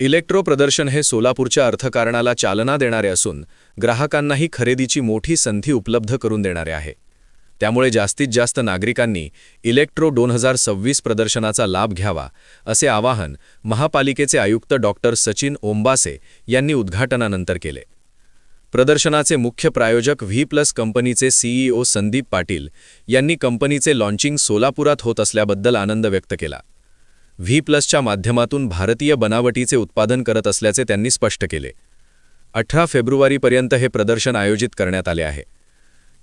Electro प्रदर्शन हे सोलापूरच्या अर्थकारणाला चालना देणारे असून ग्राहकांनाही खरेदीची मोठी संधी उपलब्ध करून देणारे आहे. त्यामुळे जास्तीत जास्त नागरिकांनी इलेक्ट्रो दोन हजार सव्वीस प्रदर्शनाचा लाभ घ्यावा असे आवाहन महापालिकेचे आयुक्त डॉक्टर सचिन ओंबासे यांनी उद्घाटनानंतर केले. प्रदर्शनाचे मुख्य प्रायोजक व्ही प्लस कंपनीचे सीईओ संदीप पाटील यांनी कंपनीचे लॉन्चिंग सोलापुरात होत असल्याबद्दल आनंद व्यक्त केला. व्ही प्लसच्या माध्यमातून भारतीय बनावटीचे उत्पादन करत असल्याचे त्यांनी स्पष्ट केले. अठरा फेब्रुवारीपर्यंत हे प्रदर्शन आयोजित करण्यात आले आहे.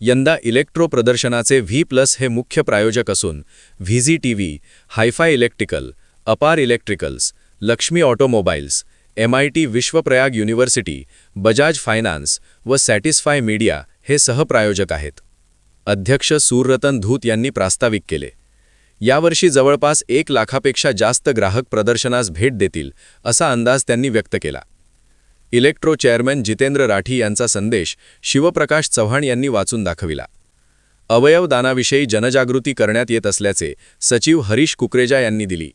यंदा इलेक्ट्रो प्रदर्शनाचे व्ही प्लस हे मुख्य प्रायोजक असून व्हीझी T V hifi electrical Apar electricals Lakshmi automobiles M I T Vishwaprayag university Bajaj finance व सॅटिस्फाय मीडिया हे सहप्रायोजक आहेत. अध्यक्ष सूररतन धूत यांनी प्रास्ताविक केले. यावर्षी जवळपास एक लाखापेक्षा जास्त ग्राहक प्रदर्शनास भेट देतील असा अंदाज त्यांनी व्यक्त केला. इलेक्ट्रो चेअरमॅन जितेंद्र राठी यांचा संदेश शिवप्रकाश चव्हाण यांनी वाचून दाखविला. अवयवदानाविषयी जनजागृती करण्यात येत असल्याचे सचिव हरीश कुकरेजा यांनी दिली.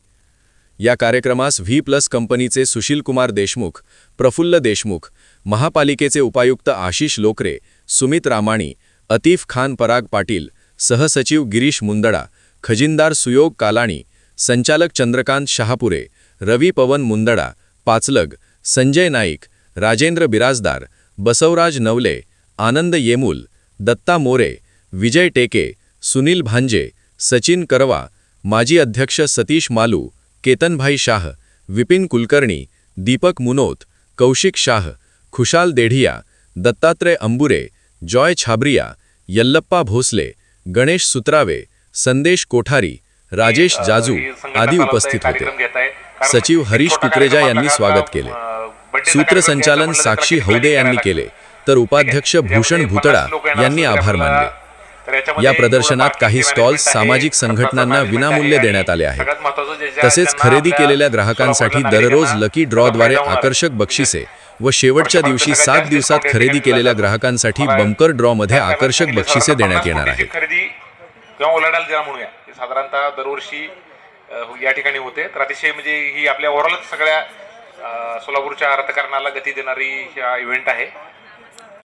या कार्यक्रमास व्ही प्लस कंपनीचे सुशीलकुमार देशमुख प्रफुल्ल देशमुख महापालिकेचे उपायुक्त आशिष लोकरे सुमित रामाणी अतीफ खान पराग पाटील सहसचिव गिरीश मुंदडा खजिनदार सुयोग कालाणी संचालक चंद्रकांत शहापुरे रवी पवन मुंदडा पाचलग संजय नाईक राजेंद्र बिराजदार बसवराज नवले आनंद येमूल दत्ता मोरे विजय टेके सुनील भांजे सचिन करवा माजी अध्यक्ष सतीश मालू केतनभाई शाह विपिन कुलकर्णी दीपक मुनोत कौशिक शाह खुशाल देढिया दत्तात्रय अंबुरे जॉय छाबरिया यल्लप्पा भोसले गणेश सुत्रावे संदेश कोठारी राजेश जाजू आदी उपस्थित होते. सचिव हरीश कुकरेजा यांनी स्वागत केले. सूत्रसंचालन साक्षी हौदे यांनी केले. तर उपाध्यक्ष भूषण भुतडा यांनी आभार मानले. या प्रदर्शनात काही स्टॉल्स सामाजिक संघटनांना विनामूल्य देण्यात आले आहेत तसेच खरेदी केलेल्या ग्राहकांसाठी दररोज लकी ड्रॉद्वारे आकर्षक बक्षिसे व शेवटच्या दिवशी सात दिवसात खरेदी केलेल्या ग्राहकांसाठी बंपर ड्रॉमध्ये आकर्षक बक्षिसे देण्यात येणार आहेत खरेदी किंवा ओलांडायला ज्याला म्हणूया हे साधारणतः दरवर्षी हो, या ठिकाणी होते. तर अतिशय म्हणजे ही आपल्या ओव्हरऑलच सगळ्या सोलापूरच्या अर्थकारणाला गती देणारी हा इव्हेंट आहे.